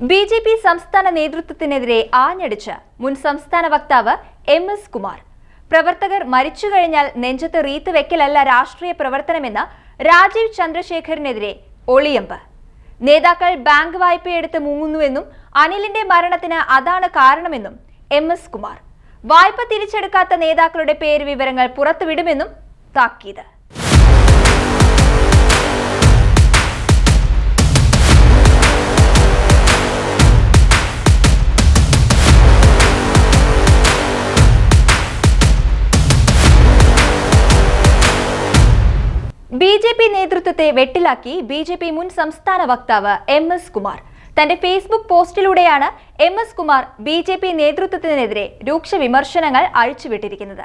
B J P സംസ്ഥാന നേതൃത്വത്തിനെതിരെ ആഞ്ഞടിച്ച് മുൻ സംസ്ഥാന വക്താവ് എം എസ് കുമാർ. പ്രവർത്തകർ മരിച്ചു കഴിഞ്ഞാൽ നെഞ്ചത്ത് റീത്ത് വെക്കലല്ല രാഷ്ട്രീയ പ്രവർത്തനമെന്ന് രാജീവ് ചന്ദ്രശേഖരനെതിരെ ഒളിയമ്പ്. നേതാക്കൾ ബാങ്ക് വായ്പയെടുത്ത് മുങ്ങുന്നുവെന്നും അനിലിന്റെ മരണത്തിന് അതാണ് കാരണമെന്നും എം എസ് കുമാർ. വായ്പ തിരിച്ചെടുക്കാത്ത നേതാക്കളുടെ പേര് വിവരങ്ങൾ പുറത്തുവിടുമെന്നും താക്കീത്. ബി ജെ പി നേതൃത്വത്തെ വെട്ടിലാക്കി ബി ജെ പി മുൻ സംസ്ഥാന വക്താവ് എം എസ് കുമാർ. തന്റെ Facebook പോസ്റ്റിലൂടെയാണ് M S Kumar B J P നേതൃത്വത്തിനെതിരെ രൂക്ഷ വിമർശനങ്ങൾ അഴിച്ചുവിട്ടിരിക്കുന്നത്.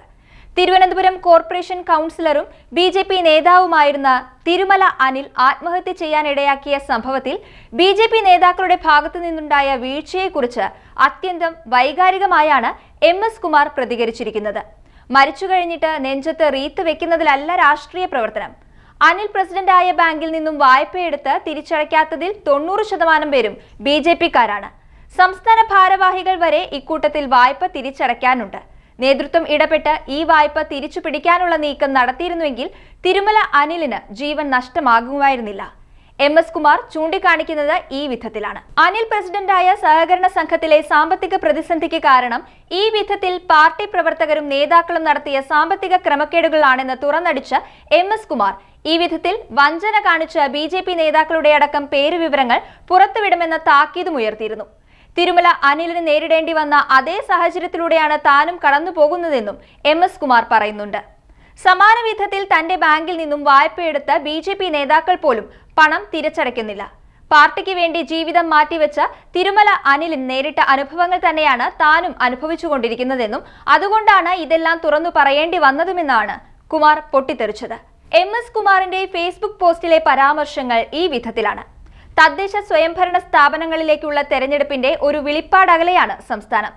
തിരുവനന്തപുരം കോർപ്പറേഷൻ കൗൺസിലറും ബി ജെ പി നേതാവുമായിരുന്ന തിരുമല അനിൽ ആത്മഹത്യ ചെയ്യാനിടയാക്കിയ സംഭവത്തിൽ ബി ജെ പി നേതാക്കളുടെ ഭാഗത്തു നിന്നുണ്ടായ വീഴ്ചയെക്കുറിച്ച് അത്യന്തം വൈകാരികമായാണ് എം എസ് കുമാർ പ്രതികരിച്ചിരിക്കുന്നത്. മരിച്ചു കഴിഞ്ഞിട്ട് നെഞ്ചത്ത് റീത്ത് വെക്കുന്നതിലല്ല രാഷ്ട്രീയ പ്രവർത്തനം. അനിൽ പ്രസിഡന്റായ ബാങ്കിൽ നിന്നും വായ്പയെടുത്ത് തിരിച്ചടയ്ക്കാത്തതിൽ തൊണ്ണൂറ് ശതമാനം പേരും ബി ജെ പിക്കാരാണ്. സംസ്ഥാന ഭാരവാഹികൾ വരെ ഇക്കൂട്ടത്തിൽ വായ്പ തിരിച്ചടയ്ക്കാനുണ്ട്. നേതൃത്വം ഇടപെട്ട് ഈ വായ്പ തിരിച്ചു പിടിക്കാനുള്ള നീക്കം നടത്തിയിരുന്നുവെങ്കിൽ തിരുമല അനിലിന് ജീവൻ നഷ്ടമാകുമായിരുന്നില്ല. എം എസ് കുമാർ ചൂണ്ടിക്കാണിക്കുന്നത് ഈ വിധത്തിലാണ്. അനിൽ പ്രസിഡന്റായ സഹകരണ സംഘത്തിലെ സാമ്പത്തിക പ്രതിസന്ധിക്ക് കാരണം ഈ വിധത്തിൽ പാർട്ടി പ്രവർത്തകരും നേതാക്കളും നടത്തിയ സാമ്പത്തിക ക്രമക്കേടുകളാണെന്ന് തുറന്നടിച്ച് എം എസ് കുമാർ. ഈ വിധത്തിൽ വഞ്ചന കാണിച്ച ബി ജെ പി നേതാക്കളുടെ അടക്കം പേരുവിവരങ്ങൾ പുറത്തുവിടുമെന്ന താക്കീതുമുയർത്തിയിരുന്നു തിരുമല അനിലിന് നേരിടേണ്ടി വന്ന അതേ സാഹചര്യത്തിലൂടെയാണ് താനും കടന്നുപോകുന്നതെന്നും എം എസ് കുമാർ പറയുന്നുണ്ട്. സമാന വിധത്തിൽ തന്റെ ബാങ്കിൽ നിന്നും വായ്പയെടുത്ത ബി ജെ പി നേതാക്കൾ പോലും പണം തിരിച്ചടയ്ക്കുന്നില്ല. പാർട്ടിക്ക് വേണ്ടി ജീവിതം മാറ്റിവെച്ച തിരുമല അനിലിൻ നേരിട്ട അനുഭവങ്ങൾ തന്നെയാണ് താനും അനുഭവിച്ചുകൊണ്ടിരിക്കുന്നതെന്നും അതുകൊണ്ടാണ് ഇതെല്ലാം തുറന്നു പറയേണ്ടി വന്നതുമെന്നാണ് കുമാർ പൊട്ടിത്തെറിച്ചത്. എം എസ് കുമാറിന്റെ ഫേസ്ബുക്ക് പോസ്റ്റിലെ പരാമർശങ്ങൾ ഈ വിധത്തിലാണ്. തദ്ദേശ സ്വയംഭരണ സ്ഥാപനങ്ങളിലേക്കുള്ള തെരഞ്ഞെടുപ്പിന്റെ ഒരു വിളിപ്പാടകലെയാണ് സംസ്ഥാനം.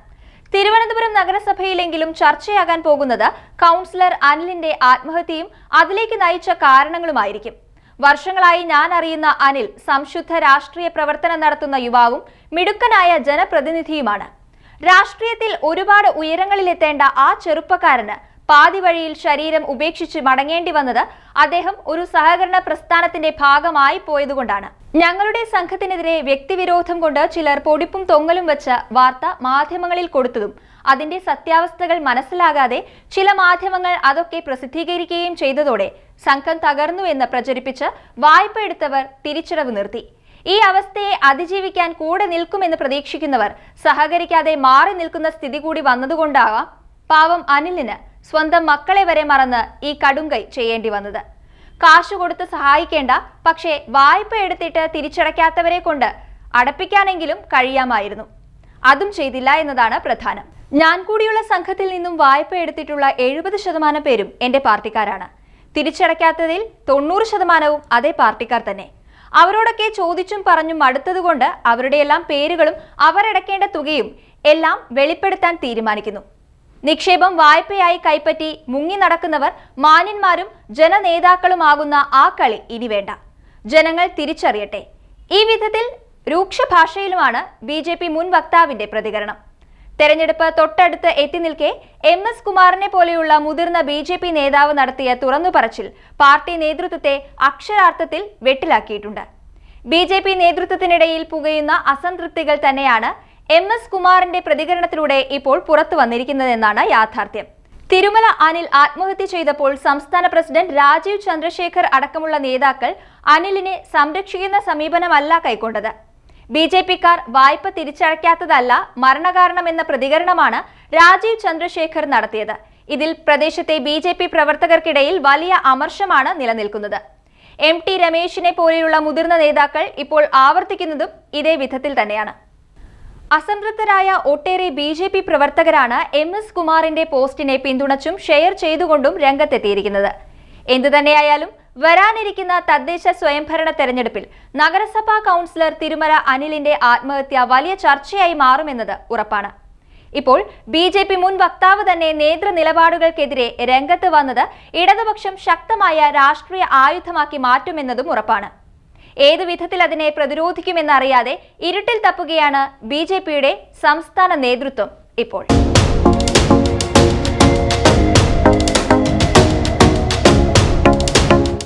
തിരുവനന്തപുരം നഗരസഭയിലെങ്കിലും ചർച്ചയാകാൻ പോകുന്നത് കൗൺസിലർ അനിലിന്റെ ആത്മഹത്യയും അതിലേക്ക് നയിച്ച കാരണങ്ങളുമായിരിക്കും. വർഷങ്ങളായി ഞാൻ അറിയുന്ന അനിൽ സംശുദ്ധ രാഷ്ട്രീയ പ്രവർത്തനം നടത്തുന്ന യുവാവും മിടുക്കനായ ജനപ്രതിനിധിയുമാണ്. രാഷ്ട്രീയത്തിൽ ഒരുപാട് ഉയരങ്ങളിലെത്തേണ്ട ആ ചെറുപ്പക്കാരന് പാതി വഴിയിൽ ശരീരം ഉപേക്ഷിച്ച് മടങ്ങേണ്ടി വന്നത് അദ്ദേഹം ഒരു സഹകരണ പ്രസ്ഥാനത്തിന്റെ ഭാഗമായി പോയതുകൊണ്ടാണ്. ഞങ്ങളുടെ സംഘത്തിനെതിരെ വ്യക്തിവിരോധം കൊണ്ട് ചിലർ പൊടിപ്പും തൊങ്ങലും വെച്ച വാർത്ത മാധ്യമങ്ങളിൽ കൊടുത്തതും അതിന്റെ സത്യാവസ്ഥകൾ മനസ്സിലാകാതെ ചില മാധ്യമങ്ങൾ അതൊക്കെ പ്രസിദ്ധീകരിക്കുകയും ചെയ്തതോടെ സംഘം തകർന്നു എന്ന് പ്രചരിപ്പിച്ച് വായ്പ എടുത്തവർ തിരിച്ചടവ് നിർത്തി. ഈ അവസ്ഥയെ അതിജീവിക്കാൻ കൂടെ നിൽക്കുമെന്ന് പ്രതീക്ഷിക്കുന്നവർ സഹകരിക്കാതെ മാറി നിൽക്കുന്ന സ്ഥിതി കൂടി വന്നതുകൊണ്ടാകാം പാവം അനിലിന് സ്വന്തം മക്കളെ വരെ മറന്ന് ഈ കടുങ്കൈ ചെയ്യേണ്ടി വന്നത്. കാശ് കൊടുത്ത് സഹായിക്കേണ്ട പക്ഷേ വായ്പ എടുത്തിട്ട് തിരിച്ചടയ്ക്കാത്തവരെ കൊണ്ട് അടപ്പിക്കാനെങ്കിലും കഴിയാമായിരുന്നു. അതും ചെയ്തില്ല എന്നതാണ് പ്രധാനം. ഞാൻ കൂടിയുള്ള സംഘത്തിൽ നിന്നും വായ്പ എടുത്തിട്ടുള്ള എഴുപത് ശതമാനം പേരും എന്റെ പാർട്ടിക്കാരാണ്. തിരിച്ചടയ്ക്കാത്തതിൽ തൊണ്ണൂറ് ശതമാനവും അതേ പാർട്ടിക്കാർ തന്നെ. അവരോടൊക്കെ ചോദിച്ചും പറഞ്ഞും അടുത്തതുകൊണ്ട് അവരുടെയെല്ലാം പേരുകളും അവരടക്കേണ്ട തുകയും എല്ലാം വെളിപ്പെടുത്താൻ തീരുമാനിക്കുന്നു. നിക്ഷേപം വായ്പയായി കൈപ്പറ്റി മുങ്ങി നടക്കുന്നവർ മാന്യന്മാരും ജനനേതാക്കളുമാകുന്ന ആ കളി ഇനി വേണ്ട. ജനങ്ങൾ തിരിച്ചറിയട്ടെ. ഈ വിധത്തിൽ രൂക്ഷ ഭാഷയിലുമാണ് ബി ജെ പി മുൻ വക്താവിന്റെ പ്രതികരണം. തെരഞ്ഞെടുപ്പ് തൊട്ടടുത്ത് എത്തി നിൽക്കെ എം എസ് കുമാറിനെ പോലെയുള്ള മുതിർന്ന ബി ജെ പി നേതാവ് നടത്തിയ തുറന്നുപറച്ചിൽ പാർട്ടി നേതൃത്വത്തെ അക്ഷരാർത്ഥത്തിൽ വെട്ടിലാക്കിയിട്ടുണ്ട്. ബി ജെ പി നേതൃത്വത്തിനിടയിൽ പുകയുന്ന അസംതൃപ്തികൾ തന്നെയാണ് എം എസ് കുമാറിന്റെ പ്രതികരണത്തിലൂടെ ഇപ്പോൾ പുറത്തു വന്നിരിക്കുന്നതെന്നാണ് യാഥാർത്ഥ്യം. തിരുമല അനിൽ ആത്മഹത്യ ചെയ്തപ്പോൾ സംസ്ഥാന പ്രസിഡന്റ് രാജീവ് ചന്ദ്രശേഖർ അടക്കമുള്ള നേതാക്കൾ അനിലിനെ സംരക്ഷിക്കുന്ന സമീപനമല്ല കൈക്കൊണ്ടത്. ബി ജെ പിക്കാർ വായ്പ തിരിച്ചടയ്ക്കാത്തതല്ല മരണകാരണമെന്ന പ്രതികരണമാണ് രാജീവ് ചന്ദ്രശേഖർ നടത്തിയത്. ഇതിൽ പ്രദേശത്തെ ബി ജെ പി പ്രവർത്തകർക്കിടയിൽ വലിയ അമർഷമാണ് നിലനിൽക്കുന്നത്. എം ടി രമേശിനെ പോലെയുള്ള മുതിർന്ന നേതാക്കൾ ഇപ്പോൾ ആവർത്തിക്കുന്നതും ഇതേ വിധത്തിൽ തന്നെയാണ്. അസംതൃപ്തരായ ഒട്ടേറെ ബി ജെ പി പ്രവർത്തകരാണ് എം എസ് കുമാറിന്റെ പോസ്റ്റിനെ പിന്തുണച്ചും ഷെയർ ചെയ്തുകൊണ്ടും രംഗത്തെത്തിയിരിക്കുന്നത്. എന്തുതന്നെയായാലും വരാനിരിക്കുന്ന തദ്ദേശ സ്വയംഭരണ തെരഞ്ഞെടുപ്പിൽ നഗരസഭാ കൗൺസിലർ തിരുമല അനിലിന്റെ ആത്മഹത്യ വലിയ ചർച്ചയായി മാറുമെന്നത് ഉറപ്പാണ്. ഇപ്പോൾ ബി ജെ പി മുൻ വക്താവ് തന്നെ നേതൃ നിലപാടുകൾക്കെതിരെ രംഗത്ത് വന്നത് ഇടതുപക്ഷം ശക്തമായ രാഷ്ട്രീയ ആയുധമാക്കി മാറ്റുമെന്നതും ഉറപ്പാണ്. ഏതു വിധത്തിൽ അതിനെ പ്രതിരോധിക്കുമെന്നറിയാതെ ഇരുട്ടിൽ തപ്പുകയാണ് ബി സംസ്ഥാന നേതൃത്വം ഇപ്പോൾ.